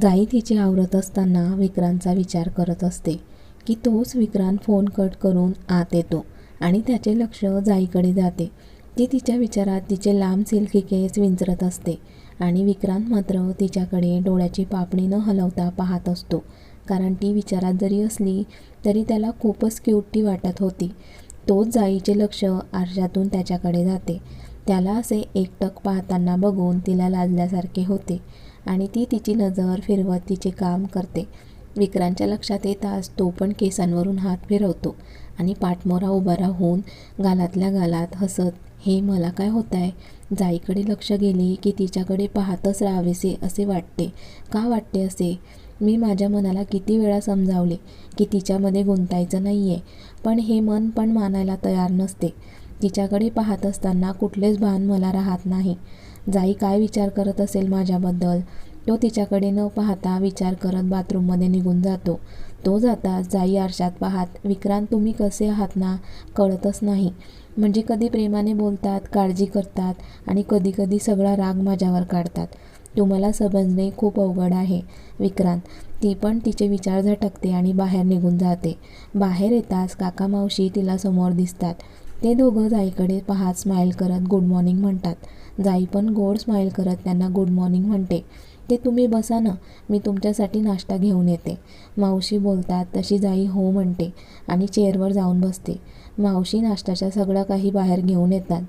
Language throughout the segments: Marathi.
जाई तिची आवरत असताना विक्रांतचा विचार करत असते की तोच विक्रांत फोन कट करून आत येतो आणि त्याचे लक्ष जाईकडे जाते. ती तिच्या विचारात तिचे लांब सिल्की केस विंचरत असते आणि विक्रांत मात्र तिच्याकडे डोळ्याची पापणी न हलवता पाहत असतो. कारण ती विचारात जरी असली तरी त्याला खूपच क्यूट ती वाटत होती. तोच जाईचे लक्ष आरशातून त्याच्याकडे जाते. त्याला असे एकटक पाहताना बघून तिला लाजल्यासारखे होते. आणि ती तिची नजर फिरवत तिचे काम करते. विक्रांतच्या लक्षात येताच तो पण केसांवरून हात फिरवतो आणि पाठमोरा उभा राहून गालातल्या गालात हसत हे मला काय होत आहे जाईकडे लक्ष गेले की तिच्याकडे पाहतच राहावेसे असे वाटते. का वाटते असे? मी माझ्या मनाला किती वेळा समजावले की तिच्यामध्ये गुंतायचं नाही आहे पण हे मन पण मानायला तयार नसते. तिच्याकडे पाहत असताना कुठलेच भान मला राहत नाही. जाई काय विचार करत असेल माझ्याबद्दल? तो तिच्याकडे न पाहता विचार करत बाथरूममध्ये निघून जातो. तो जाताच जाई आरशात पाहात विक्रांत तुम्ही कसे आहात ना? कळतच नाही. म्हणजे कधी प्रेमाने बोलतात काळजी करतात आणि कधी कधी सगळा राग माझ्यावर काढतात. तुम्हाला समजणे खूप अवघड आहे विक्रांत. ती पण तिचे विचार झटकते आणि बाहेर निघून जाते. बाहेर येताच काका मावशी तिला समोर दिसतात. ते दोघं जाईकडे पाहत स्माईल करत गुड मॉर्निंग म्हणतात. जाई पण गोड स्माईल करत त्यांना गुड मॉर्निंग म्हणते. ते तुम्ही बसा ना मी तुमच्यासाठी नाश्ता घेऊन येते. मावशी बोलतात तशी जाई हो म्हणते आणि चेअरवर जाऊन बसते. मावशी नाश्त्याच्या सगळं काही बाहेर घेऊन येतात.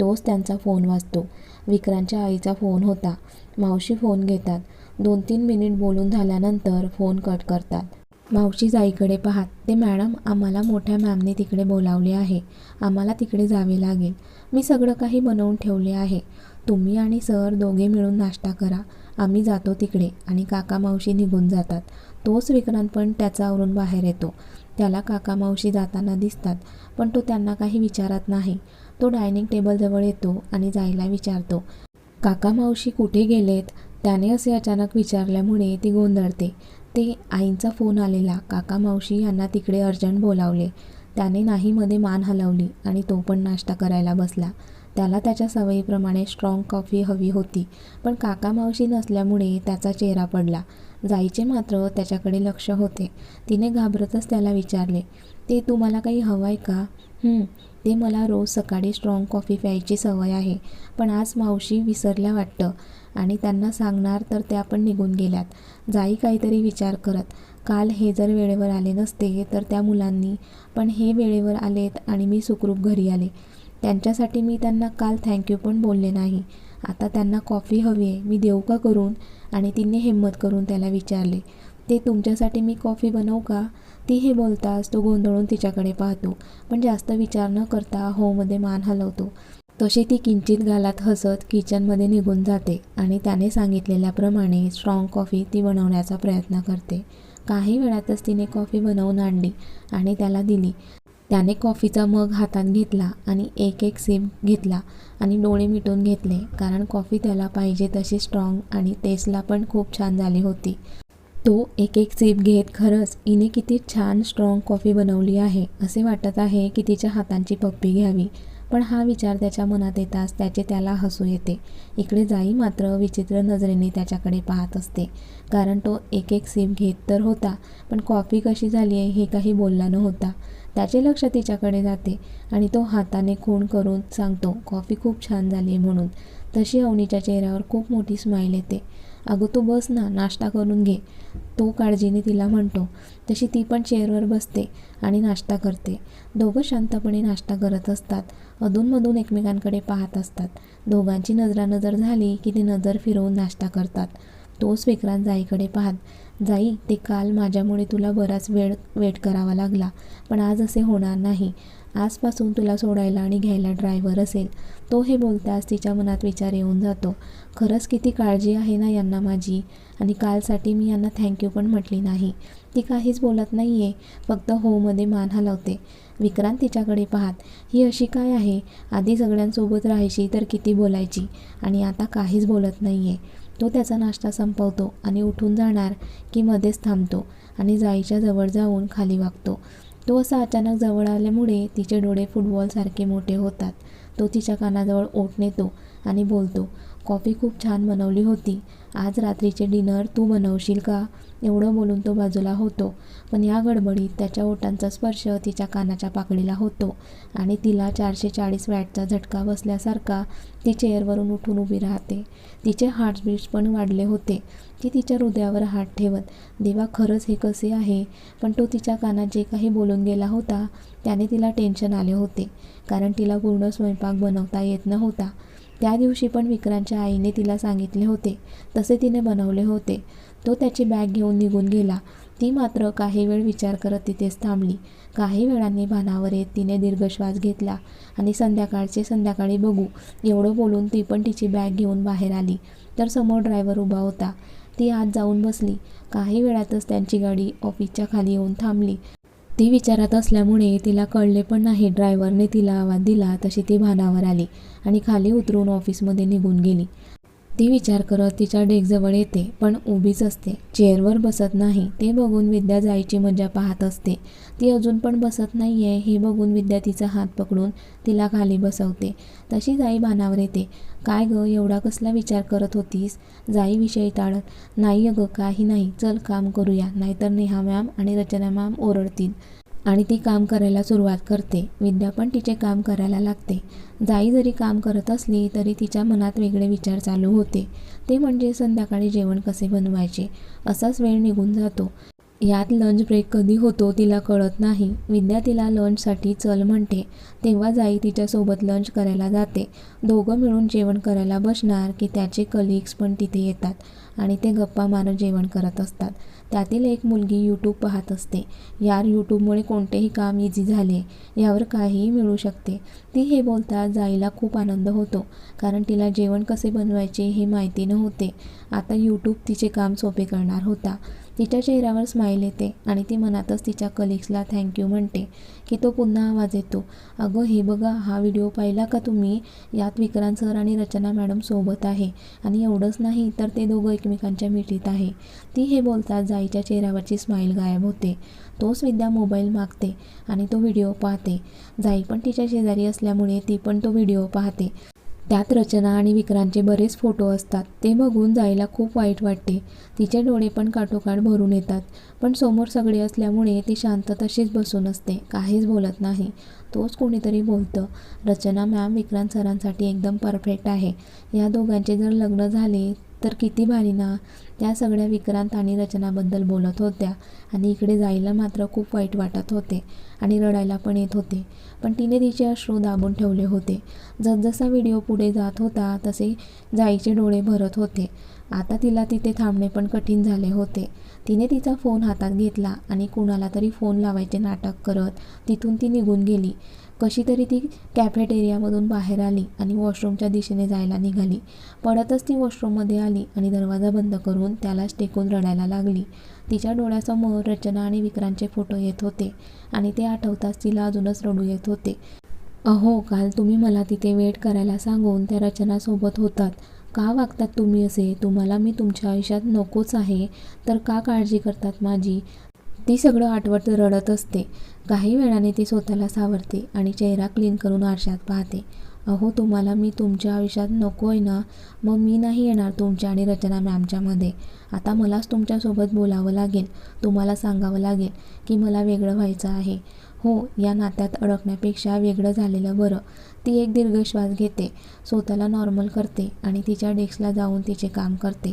तोच त्यांचा फोन वाजतो. विक्रांतच्या आईचा फोन होता. मावशी फोन घेतात. दोन तीन मिनिट बोलून झाल्यानंतर फोन कट करतात. मावशी जाईकडे पाहात. ते मॅडम आम्हाला मोठ्या मॅमने तिकडे बोलावले आहे. आम्हाला तिकडे जावे लागेल. मी सगळं काही बनवून ठेवले आहे. तुम्ही आणि सर दोघे मिळून नाश्ता करा. आम्ही जातो तिकडे आणि काका मावशी निघून जातात. तोच विक्रांत पण त्याच्यावरून बाहेर येतो. त्याला काका मावशी जाताना दिसतात पण तो त्यांना काही विचारत नाही. तो डायनिंग टेबलजवळ येतो आणि जायला विचारतो. काका मावशी कुठे गेलेत? त्याने असे अचानक विचारल्यामुळे ती गोंधळते. ते आईंचा फोन आलेला. काका मावशी यांना तिकडे अर्जंट बोलावले. त्याने नाहीमध्ये मान हलवली आणि तो पण नाश्ता करायला बसला. त्याला त्याच्या सवयीप्रमाणे स्ट्रॉंग कॉफी हवी होती. पण काका मावशी नसल्यामुळे त्याचा चेहरा पडला. जायचे मात्र त्याच्याकडे लक्ष होते. तिने घाबरतच त्याला विचारले ते तुम्हाला काही हवं आहे का ते मला रोज सकाळी स्ट्रॉंग कॉफी प्यायची सवय आहे. पण आज मावशी विसरल्या वाटतं. आणि त्यांना सांगणार तर त्या पण निघून गेल्यात. जाई काहीतरी विचार करत काल हे जर वेळेवर आले नसते तर त्या मुलांनी पण हे वेळेवर आलेत आणि मी सुखरूप घरी आले. त्यांच्यासाठी मी त्यांना काल थँक्यू पण बोलले नाही. आता त्यांना कॉफी हवी आहे मी देऊ का करून? आणि तिने हिंमत करून त्याला विचारले ते तुमच्यासाठी मी कॉफी बनवू का? ती हे बोलताच तो गोंधळून तिच्याकडे पाहतो पण जास्त विचार न करता होमध्ये मान हलवतो. तशी ती किंचित घालात हसत किचनमध्ये निघून जाते आणि त्याने सांगितलेल्याप्रमाणे स्ट्रॉंग कॉफी ती बनवण्याचा प्रयत्न करते. काही वेळातच तिने कॉफी बनवून आणली आणि त्याला दिली. त्याने कॉफीचा मग हातात घेतला आणि एक एक सिप घेतला आणि डोळे मिटून घेतले कारण कॉफी त्याला पाहिजे तशी स्ट्रॉंग आणि टेस्टला पण खूप छान झाली होती. तो एक एक सिप घेत खरंच हिने किती छान स्ट्रॉंग कॉफी बनवली आहे. असे वाटत आहे की तिच्या हातांची पप्पी घ्यावी. पण हा विचार त्याच्या मनात येताच त्याचे त्याला हसू येते. इकडे जाई मात्र विचित्र नजरेने त्याच्याकडे पाहत असते. कारण तो एक एक सिप घेत तर होता पण कॉफी कशी झाली आहे हे काही बोलला नव्हता. त्याचे लक्ष तिच्याकडे जाते आणि तो हाताने खूण करून सांगतो कॉफी खूप छान झाली आहे म्हणून. तशी अवनीच्या चेहऱ्यावर खूप मोठी स्माईल येते. अगं तू बस ना नाश्ता करून घे. तो काळजीने तिला म्हणतो. तशी ती पण चेअरवर बसते आणि नाश्ता करते. दोघं शांतपणे नाश्ता करत असतात. अधूनमधून एकमेकांकडे पाहत असतात. दोघांची नजरानजर झाली की ती नजर फिरवून नाश्ता करतात. तोच विक्रांत जाईकडे पाहत जाई ते काल माझ्यामुळे तुला बराच वेळ वेट करावा लागला पण आज असे होणार नाही. आजपासून तुला सोडायला आणि घ्यायला ड्रायव्हर असेल तो हे बोलताच तिच्या मनात विचार येऊन जातो. खरंच किती काळजी आहे ना यांना माझी? आणि कालसाठी मी यांना थँक्यू पण म्हटली नाही. ती काहीच बोलत नाही आहे फक्त होमध्ये मान हलवते. विक्रांत तिच्याकडे पाहत ही अशी काय आहे? आधी सगळ्यांसोबत राहायची तर किती बोलायची? आणि आता काहीच बोलत नाही आहे तो त्याचा नाश्ता संपवतो आणि उठून जाणार की मध्येच थांबतो आणि जाईच्या जवळ जाऊन खाली वागतो. तो असा अचानक जवळ आल्यामुळे तिचे डोळे फुटबॉलसारखे मोठे होतात. तो तिच्या कानाजवळ ओठ नेतो आणि बोलतो कॉफी खूप छान बनवली होती. आज रात्रीचे डिनर तू बनवशील का? एवढं बोलून तो बाजूला होतो. पण या गडबडीत त्याच्या ओठांचा स्पर्श तिच्या कानाच्या पाकळीला होतो आणि तिला चारशे चाळीस वॅटचा झटका बसल्यासारखा ती चेअरवरून उठून उभी राहते. तिचे हार्टबीट्स पण वाढले होते. ती तिच्या हृदयावर हात ठेवत देवा खरंच हे कसे आहे? पण तो तिच्या कानात जे काही बोलून गेला होता त्याने तिला टेन्शन आले होते कारण तिला पूर्ण स्वयंपाक बनवता येत नव्हता. त्या दिवशी पण विक्रांतच्या आईने तिला सांगितले होते तसे तिने बनवले होते. तो त्याची बॅग घेऊन निघून गेला. ती मात्र काही वेळ विचार करत तिथेच थांबली. काही वेळांनी भानावर येत तिने दीर्घ श्वास घेतला आणि संध्याकाळचे संध्याकाळी बघू. एवढं बोलून ती पण तिची बॅग घेऊन बाहेर आली. तर समोर ड्रायव्हर उभा होता. ती आत जाऊन बसली. काही वेळातच त्यांची गाडी ऑफिसच्या खाली येऊन थांबली. ती विचारात असल्यामुळे तिला कळले पण नाही. ड्रायव्हरने तिला आवाज दिला तशी ती भानावर आली आणि खाली उतरून ऑफिसमध्ये निघून गेली. ती विचार करत तिच्या डेकजवळ येते पण उभीच असते. चेअरवर बसत नाही. ते बघून विद्या जायची मजा पाहत असते. ती अजून पण बसत नाही आहे हे बघून विद्या तिचा हात पकडून तिला खाली बसवते. तशी जाई भानावर येते. काय गं एवढा कसला विचार करत होतीस? जाई विषयी टाळत नाही अगं काही नाही. चल काम करूया. नाहीतर नेहा मॅम आणि रचना मॅम ओरडतील. आणि ती काम करायला सुरुवात करते. विद्या पण तिचे काम करायला लागते. जाई जरी काम करत असली तरी तिच्या मनात वेगळे विचार चालू होते. ते म्हणजे संध्याकाळी जेवण कसे बनवायचे? असाच वेळ निघून जातो. यात लंच ब्रेक कधी होतो तिला कळत नाही. विद्या तिला लंचसाठी चल म्हणते. तेव्हा जाई तिच्यासोबत लंच करायला जाते. दोघं मिळून जेवण करायला बसणार की त्याचे कलिग्स पण तिथे येतात आणि ते गप्पा मारत जेवण करत असतात. त्यातील एक मुलगी यूट्यूब पाहत असते. यार यूट्यूबमुळे कोणतेही काम इझी झाले. यावर काहीही मिळू शकते. ती हे बोलता जाईला खूप आनंद होतो. कारण तिला जेवण कसे बनवायचे हे माहिती नव्हते. आता यूट्यूब तिचे काम सोपे करणार होता. तिच्या चेहऱ्यावर स्माईल येते आणि ती मनातच तिच्या कलिग्सला थँक्यू म्हणते की तो पुन्हा आवाज येतो. अगं हे बघा हा व्हिडिओ पाहिला का तुम्ही? यात विक्रांत सर आणि रचना मॅडम सोबत आहे आणि एवढंच नाही तर ते दोघं एकमेकांच्या मिठीत आहे. ती हे बोलतात जाईच्या चेहऱ्यावरची स्माईल गायब होते. तोच विद्या मोबाईल मागते आणि तो व्हिडिओ पाहते. जाई पण तिच्या शेजारी असल्यामुळे ती पण तो व्हिडिओ पाहते. त्यात रचना आणि विक्रांतचे बरेच फोटो असतात. ते बघून जायला खूप वाईट वाटते. तिचे डोळे पण काठोकाठ भरून येतात. पण समोर सगळे असल्यामुळे ती शांत तशीच बसून असते. काहीच बोलत नाही. तोच कोणीतरी बोलतं. रचना मॅम विक्रांत सरांसाठी एकदम परफेक्ट आहे. या दोघांचे जर लग्न झाले तर किती भारी ना. त्या सगळ्या विक्रांत आणि रचनाबद्दल बोलत होत्या. आणि इकडे जायला मात्र खूप वाईट वाटत होते. आणि रडायला पण येत होते. पण तिने तिचे अश्रू दाबून ठेवले होते. जसजसा व्हिडिओ पुढे जात होता तसे जाईचे डोळे भरत होते. आता तिला तिथे थांबणे पण कठीण झाले होते. तिने तिचा फोन हातात घेतला आणि कुणाला तरी फोन लावायचे नाटक करत तिथून ती निघून गेली. कशी तरी ती कॅफेटेरियामधून बाहेर आली आणि वॉशरूमच्या दिशेने जायला निघाली. पडतच ती वॉशरूममध्ये आली आणि दरवाजा बंद करून त्यालाच टेकून रडायला लागली. तिच्या डोळ्यासमोर रचना आणि विक्रांतचे फोटो येत होते आणि ते आठवताच तिला अजूनच रडू येत होते. अहो काल तुम्ही मला तिथे वेट करायला सांगून त्या रचनासोबत होतात. का वागतात तुम्ही असे? तुम्हाला मी तुमच्या आयुष्यात नकोच आहे. तर का काळजी करतात माझी? ती सगळं आठवत रडत असते. काही वेळाने ती स्वतःला सावरते आणि चेहरा क्लीन करून आरशात पाहते. अहो तुम्हाला मी तुमच्या आयुष्यात नको आहे ना? मग मी नाही येणार तुमच्या आणि रचना मॅमच्यामध्ये आता मलाच तुमच्यासोबत बोलावं लागेल. तुम्हाला सांगावं लागेल की मला वेगळं व्हायचं आहे. हो या नात्यात अडकण्यापेक्षा वेगळं झालेलं बरं. ती एक दीर्घ श्वास घेते स्वतःला नॉर्मल करते आणि तिच्या डेस्कला जाऊन तिचे काम करते.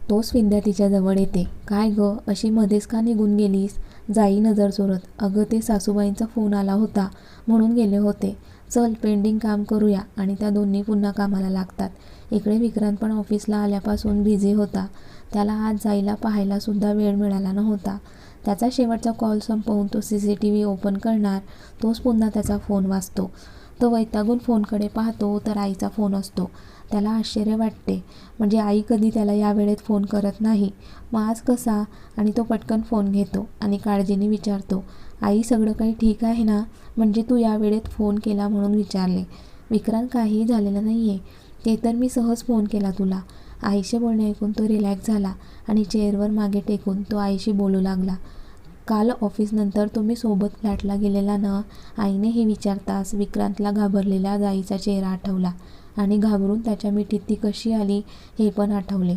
तोच विद्या तिच्या जवळ येते. काय गं अशी मध्येच का निघून गेलीस? जाई नजर चोरत अगं ते सासूबाईंचा फोन आला होता म्हणून गेले होते. चल पेंडिंग काम करूया. आणि त्या दोन्ही पुन्हा कामाला लागतात. इकडे विक्रांत पण ऑफिसला आल्यापासून बिझी होता. त्याला आज जाईला पाहायलासुद्धा वेळ मिळाला नव्हता. त्याचा शेवटचा कॉल संपवून तो C C T V open करणार तोच पुन्हा त्याचा फोन वाचतो तो वैतागून फोनकडे पाहतो तर आईचा फोन असतो. त्याला आश्चर्य वाटते. म्हणजे आई कधी त्याला या वेळेत फोन करत नाही? मग आज कसा? आणि तो पटकन फोन घेतो आणि काळजीने विचारतो आई सगळं काही ठीक आहे ना? म्हणजे तू या वेळेत फोन केला म्हणून विचारले. विक्रांत काहीही झालेलं नाही आहे ते तर मी सहज फोन केला तुला. आईशी बोलणे ऐकून तो रिलॅक्स झाला आणि चेअरवर मागे टेकून तो आईशी बोलू लागला. काल ऑफिसनंतर तुम्ही सोबत फ्लॅटला गेलेला ना? आईने हे विचारताच विक्रांतला घाबरलेला जाईचा चेहरा आठवला आणि घाबरून त्याच्या मिठीत ती कशी आली हे पण आठवले.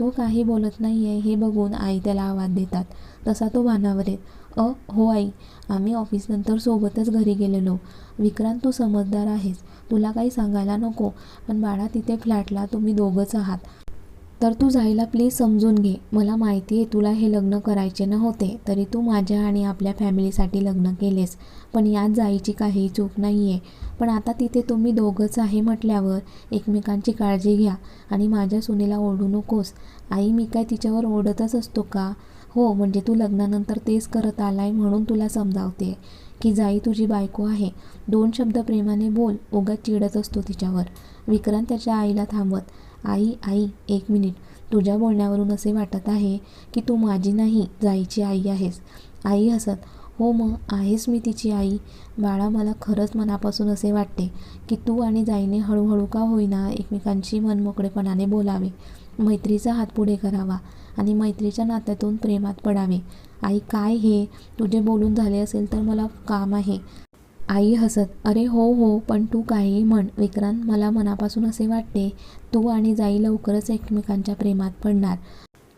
तो काही बोलत नाही आहे हे बघून आई त्याला आवाज देतात. तसा तो भानावर येत अ हो आई आम्ही ऑफिसनंतर सोबतच घरी गेलेलो. विक्रांत तू समजदार आहेस. तुला काही सांगायला नको पण बाळा तिथे फ्लॅटला तुम्ही दोघंच आहात. तर तू जायला प्लीज समजून घे. मला माहिती आहे तुला हे लग्न करायचे नव्हते तरी तू माझ्या आणि आपल्या फॅमिलीसाठी लग्न केलेस. पण यात जायची काही चूक नाही आहे पण आता तिथे तुम्ही दोघंच आहे म्हटल्यावर एकमेकांची काळजी घ्या आणि माझ्या सुनेला ओढू नकोस. आई मी काय तिच्यावर ओढतच असतो का? हो म्हणजे तू लग्नानंतर तेच करत आलाय म्हणून तुला समजावते की जाई तुझी बायको आहे. दोन शब्द प्रेमाने बोल उगाच चिडत असतो तिच्यावर. विक्रांत त्याच्या आईला थांबवत आई आई एक मिनिट. तुझ्या बोलण्यावरून असे वाटत आहे की तू माझी नाही जाईची आई आहेस. आई हसत हो मग आहेस मी तिची आई. बाळा मला खरंच मनापासून असे वाटते की तू आणि जाईने हळूहळू का होईना एकमेकांशी मनमोकळेपणाने बोलावे. मैत्रीचा हात पुढे करावा आणि मैत्रीच्या नात्यातून प्रेमात पडावे. आई काय हे? तुझे बोलून झाले असेल तर मला काम आहे. आई हसत अरे हो हो पण तू काही म्हण. विक्रांत मला मनापासून असे वाटते तू आणि जाई लवकरच एकमेकांच्या प्रेमात पडणार.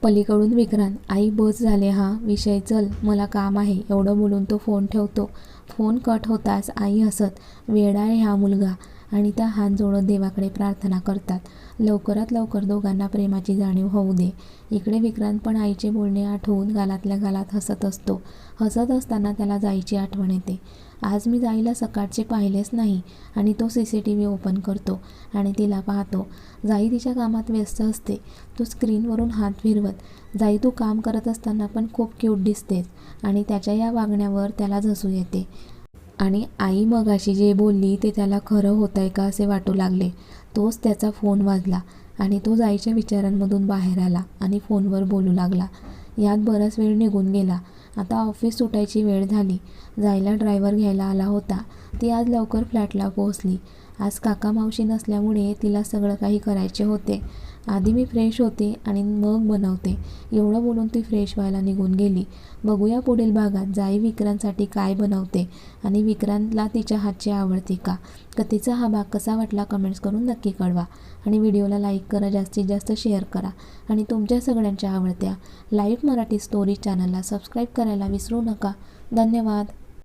पलीकडून विक्रांत आई बस झाले हा. विषय चल. मला काम आहे. एवढं बोलून तो फोन ठेवतो. फोन कट होताच आई हसत वेडा आहे हा मुलगा. आणि त्या हात जोडत देवाकडे प्रार्थना करतात. लवकरात लवकर दोघांना प्रेमाची जाणीव होऊ दे. इकडे विक्रांत पण आईचे बोलणे आठवून गालातल्या गालात हसत असतो. हसत असताना त्याला जायची आठवण येते. आज मी जाईला सकाळचे पाहिलेच नाही आणि तो C C T V open करतो आणि तिला पाहतो. जाई तिच्या कामात व्यस्त असते. तो स्क्रीनवरून हात फिरवत जाई तू काम करत असताना पण खूप क्यूट दिसतेस. आणि त्याच्या या वागण्यावर त्याला झसू येते. आणि आई मगाशी जे बोलली ते त्याला खरं होत आहे का असे वाटू लागले. तोच त्याचा फोन वाजला आणि तो आईच्या विचारांमधून बाहेर आला आणि फोनवर बोलू लागला. यात बराच वेळ निघून गेला. आता ऑफिस सुटायची वेळ झाली. जायला ड्रायव्हर घ्यायला आला होता. ती आज लवकर फ्लॅटला पोहोचली. आज काका मावशी नसल्यामुळे तिला सगळं काही करायचे होते. आधी मी फ्रेश होते आणि मग बनवते. एवढं बोलून ती फ्रेश व्हायला निघून गेली. बघूया पुढील भागात जाई विक्रांतसाठी काय बनवते आणि विक्रांतला तिच्या हातची आवडते का? कथेचा हा भाग कसा वाटला कमेंट्स करून नक्की कळवा आणि व्हिडिओला लाईक करा जास्तीत जास्त शेअर करा आणि तुमच्या सगळ्यांच्या आवडत्या लाईव्ह मराठी स्टोरी चॅनलला सबस्क्राईब करायला विसरू नका. धन्यवाद.